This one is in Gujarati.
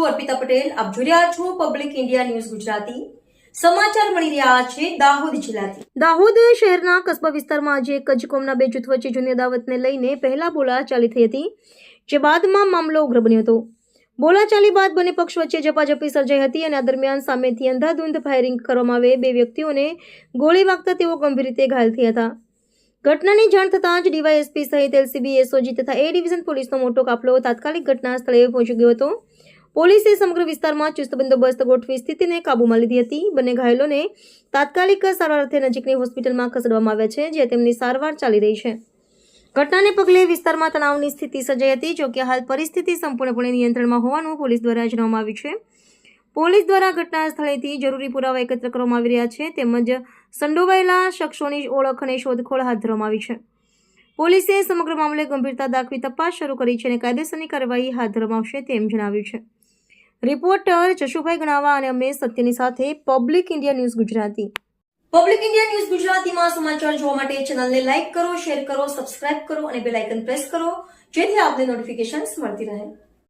અર્પિતા પટેલ. આપ જોઈ રહ્યા છો પબ્લિક ઇન્ડિયા ન્યૂઝ ગુજરાતી. સમાચાર મળી રહ્યા છે દાહોદ જિલ્લાથી. દાહોદ શહેરના કસ્બા વિસ્તારમાં આજે એક કોમના બે જૂથ વચ્ચે જૂની અદાવતને લઈને પહેલા બોલાચાલી થઈ હતી, જે બાદમાં મામલો ઉગ્ર બન્યો હતો. બોલાચાલી બાદ બંને પક્ષ વચ્ચે ઝપાઝપી સર્જાઈ હતી અને આ દરમિયાન સામેથી અંધાધૂંધ ફાયરિંગ કરવામાં આવે બે વ્યક્તિઓને ગોળી વાગતા તેઓ ગંભીર રીતે ઘાયલ થયા હતા. ઘટનાની જાણ થતાં જ ડીવાયએસપી સહિત એલસીબી, એસઓજી તથા એ ડિવિઝન પોલીસનો મોટો કાફલો તાત્કાલિક ઘટના સ્થળે પહોંચી ગયો હતો. પોલીસે સમગ્ર વિસ્તારમાં ચુસ્ત બંદોબસ્ત ગોઠવી સ્થિતિને કાબૂમાં લીધી હતી. બંને ઘાયલોને તાત્કાલિક સારવાર અર્થે નજીકની હોસ્પિટલમાં ખસેડવામાં આવ્યા છે, જ્યાં તેમની સારવાર ચાલી રહી છે. ઘટનાને પગલે વિસ્તારમાં તણાવની સ્થિતિ સર્જાઈ હતી જોકે હાલ પરિસ્થિતિ સંપૂર્ણપણે નિયંત્રણમાં હોવાનું પોલીસ દ્વારા જણાવવામાં આવ્યું છે. પોલીસ દ્વારા ઘટના સ્થળેથી જરૂરી પુરાવા એકત્ર કરવામાં આવી રહ્યા છે, તેમજ સંડોવાયેલા શખ્સોની ઓળખ અને શોધખોળ હાથ ધરવામાં આવી છે. પોલીસે સમગ્ર મામલે ગંભીરતા દાખવી તપાસ શરૂ કરી છે અને કાયદેસરની કાર્યવાહી હાથ ધરવામાં આવશે તેમ જણાવ્યું છે. રિપોર્ટર જશુભાઈ ગણાવા અને અમે સત્યની સાથે public India news Gujarati. Public India news ગુજરાતીમાં સમાચાર જોવા માટે ચેનલને લાઇક કરો, શેર કરો, સબસ્ક્રાઇબ કરો અને બેલ આઇકન પ્રેસ કરો, જેથી આપને નોટિફિકેશન્સ મળતી રહે.